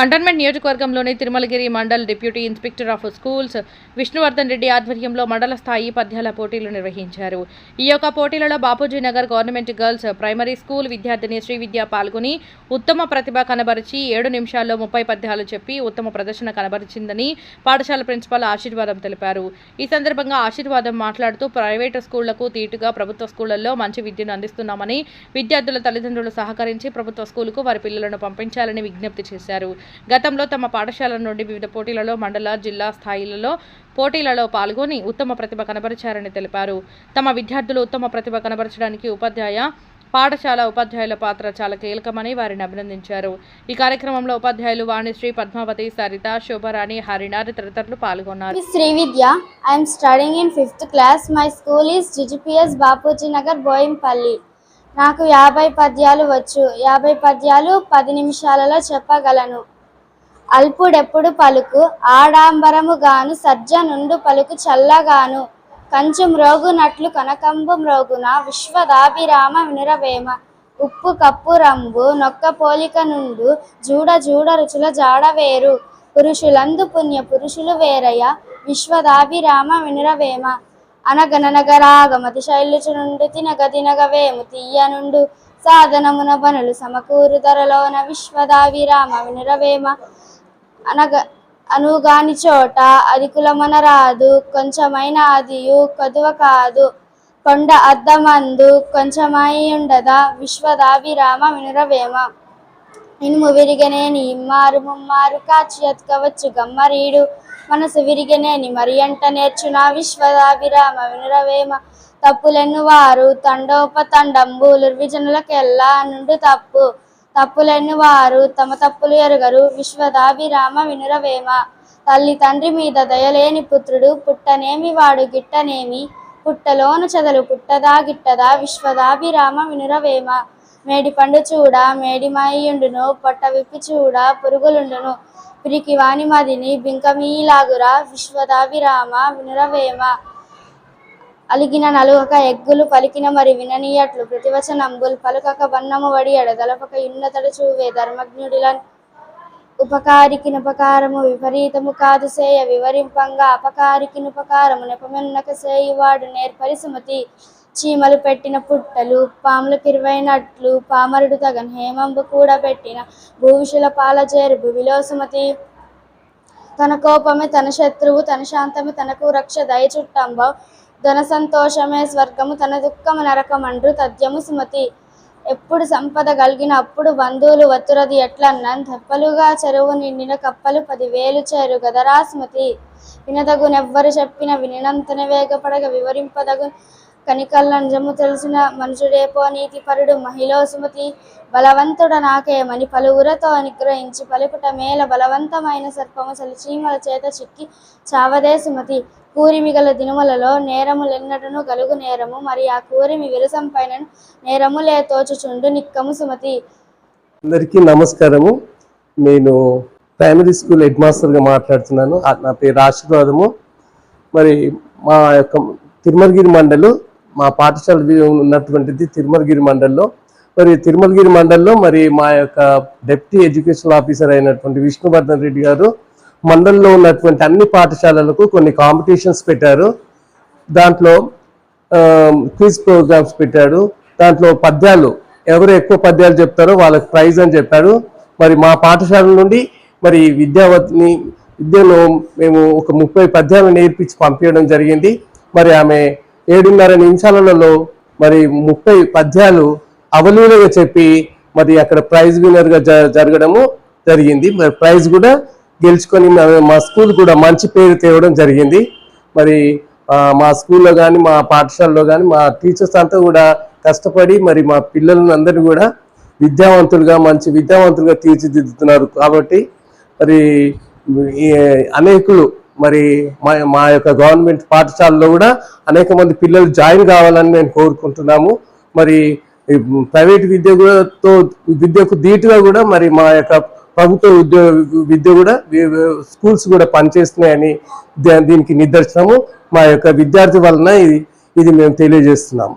Cantonment నియోజకవర్గంలోని Tirumalagiri mandal deputy inspector of schools Vishnuvardhan Reddy ఆధ్వర్యంలో మండల స్థాయి పద్యాల పోటీలు నిర్వహించారు. ఈ యొక్క పోటీలలో Bapuji Nagar government girls primary school విద్యార్థిని శ్రీవిద్య పాల్గొని ఉత్తమ ప్రతిభ కనబరిచి ఏడు నిమిషాల్లో ముప్పై పద్యాలు చెప్పి ఉత్తమ ప్రదర్శన కనబరిచిందని పాఠశాల ప్రిన్సిపాల్ ఆశీర్వాదం తెలిపారు. ఈ సందర్భంగా ఆశీర్వాదం మాట్లాడుతూ ప్రైవేటు స్కూళ్ళకు తీటుగా ప్రభుత్వ స్కూళ్ళలో మంచి విద్యను అందిస్తున్నామని విద్యార్థుల తల్లిదండ్రులు సహకరించి ప్రభుత్వ స్కూలుకు వారి పిల్లలను పంపించాలని విజ్ఞప్తి చేశారు. గతంలో తమ పాఠశాల నుండి వివిధ పోటీలలో మండల జిల్లా స్థాయిలలో పోటీలలో పాల్గొని ఉత్తమ ప్రతిభ కనబరిచారని తెలిపారు. తమ విద్యార్థులు ఉత్తమ ప్రతిభ కనబరచడానికి ఉపాధ్యాయ పాఠశాల ఉపాధ్యాయుల పాత్ర చాలా కీలకమని వారిని అభినందించారు. ఈ కార్యక్రమంలో ఉపాధ్యాయులు వాణిశ్రీ పద్మావతి సరిత శోభరాణి హరినాథ్ తదితరులు పాల్గొన్నారు. Sri Vidya I'm studying in fifth class my school is GGPS Bapuji Nagar Boinpally నాకు యాభై పద్యాలు వచ్చు. యాభై పద్యాలు పది నిమిషాలలో చెప్పగలను. అల్పుడెప్పుడు పలుకు ఆడాంబరముగాను సజ్జనుండు సజ్జ నుండు పలుకు చల్లగాను కంచు మ్రోగునట్లు కనకంబు మ్రోగున విశ్వదాభిరామ వినురవేమ ఉప్పు కప్పు రంబు నొక్క పోలిక నుండు జూడ జూడ రుచుల జాడ వేరు పురుషులందు పుణ్య పురుషులు వేరయ విశ్వదాభిరామ వినురవేమ అనగననగరాగమతి శైలుచు నుండు తినగ తినగవేము తీయ నుండు సాధనమున బనులు సమకూరు ధరలోన విశ్వదావిరామ వినురవేమ అనగ అనుగాని చోట అది కులమనరాదు కొంచెమైన అదియు కొదువ కాదు. కొండ అద్దమందు కొంచెమై ఉండదా విశ్వదాభిరామ వినురవేమ. ఇనుము విరిగనేని ఇమ్మారు ముమ్మారు కాచి ఎత్కవచ్చు గమ్మరీడు. మనసు విరిగనేని మరి అంట నేర్చున విశ్వదాభిరామ వినురవేమ. తప్పులెన్ను వారు తండోపతండంబులు విజనులకెల్లా నుండు తప్పు. తప్పులెన్ను వారు తమ తప్పులు ఎరుగరు. విశ్వదాభిరామ వినురవేమ. తల్లి తండ్రి మీద దయలేని పుత్రుడు పుట్టనేమి వాడు గిట్టనేమి? పుట్టలోను చదలు పుట్టదా గిట్టదా? విశ్వదాభిరామ వినురవేమ. మేడి పండు చూడ మేడిమాయుండును పొట్ట విప్పి చూడ పురుగులుండును. పిరికి వాణి మదిని బింకమీలాగురా విశ్వదాభిరామ వినురవేమ. అలిగిన నలుగక ఎగ్గులు పలికిన మరి విననీయట్లు. ప్రతివచనంబుల్ పలుకక వన్నము వడియడ దలపక ఇన్నతడ చూవే ధర్మజ్ఞుడిలన్ ఉపకారికినుపకారము విపరీతము కాదు సేయ వివరింపంగా అపకారికినుపకారము నెపమెన్నక సేయువాడు నేర్పరి సుమతి చీమలు పెట్టిన పుట్టలు పాములు కిరువైనట్లు పామరుడు తగన్ హేమంబు కూడా పెట్టిన భూవిషుల పాలజేరు భువిలో సుమతి తన కోపమే తన శత్రువు తన శాంతమే తనకు రక్ష దయ చుట్టంబ ధన సంతోషమే స్వర్గము తన దుఃఖము నరకమండ్రు తద్యము సుమతి. ఎప్పుడు సంపద కలిగిన అప్పుడు బంధువులు వత్తురది ఎట్లన్నన్ తెప్పలుగా చెరువు నిండిన కప్పలు పదివేలు చేరు గదరా సుమతి. వినదగునెవ్వరు చెప్పిన వినినంతన వేగపడగ వివరింపదగు కనికల్లంజము తెలిసిన మనుషుడేపో నీతి పరుడు మహిళ సుమతి బలవంతుడ నాకేమని పలువురతో నిగ్రహించి పలుకుట మేల బలవంతమైన సర్పము చలిచీమల చేత చిక్కి చావదే సుమతి. కూరిమి గల నేరము నేరములెన్నడను గలుగు నేరము మరి ఆ కూరిమి విరసం పైన నేరములే తోచుచుండు నిక్కము సుమతి. అందరికీ నమస్కారము. నేను ప్రైమరీ స్కూల్ హెడ్ మాస్టర్గా మాట్లాడుతున్నాను. నా పేరు ఆశీర్వాదము. మరి మా యొక్క తిరుమలగిరి మండలు మా పాఠశాల ఉన్నటువంటిది తిరుమలగిరి మండల్లో. మరి తిరుమలగిరి మండల్లో మరి మా యొక్క డెప్యూటీ ఎడ్యుకేషన్ ఆఫీసర్ అయినటువంటి విష్ణువర్ధన్ రెడ్డి గారు మండల్లో ఉన్నటువంటి అన్ని పాఠశాలలకు కొన్ని కాంపిటీషన్స్ పెట్టారు. దాంట్లో క్విజ్ ప్రోగ్రామ్స్ పెట్టాడు. దాంట్లో పద్యాలు ఎవరు ఎక్కువ పద్యాలు చెప్తారో వాళ్ళకి ప్రైజ్ అని చెప్పాడు. మరి మా పాఠశాల నుండి మరి విద్యావతిని విద్యను మేము ఒక ముప్పై పద్యాలు నేర్పించి పంపించడం జరిగింది. మరి ఆమె ఏడున్నర నిమిషాలలో మరి ముప్పై పద్యాలు అవలీలుగా చెప్పి మరి అక్కడ ప్రైజ్ విన్నర్గా జ జరగడము జరిగింది. మరి ప్రైజ్ కూడా గెలుచుకొని మా- స్కూల్ కూడా మంచి పేరు తేవడం జరిగింది. మరి మా స్కూల్లో కానీ మా పాఠశాలలో కానీ మా టీచర్స్ అంతా కూడా కష్టపడి మరి మా పిల్లలను అందరినీ కూడా విద్యావంతులుగా మంచి విద్యావంతులుగా తీర్చిదిద్దుతున్నారు. కాబట్టి మరి ఈ అనేకులు మరి మా మా యొక్క గవర్నమెంట్ పాఠశాలలో కూడా అనేక మంది పిల్లలు జాయిన్ కావాలని మేము కోరుకుంటున్నాము. మరి ఈ ప్రైవేట్ విద్య కూడా తో విద్యకు ధీటుగా కూడా మరి మా యొక్క ప్రభుత్వ ఉద్యోగ విద్య కూడా స్కూల్స్ కూడా పనిచేస్తున్నాయని దీనికి నిదర్శనము. మా యొక్క విద్యార్థి వలన ఇది ఇది మేము తెలియజేస్తున్నాము.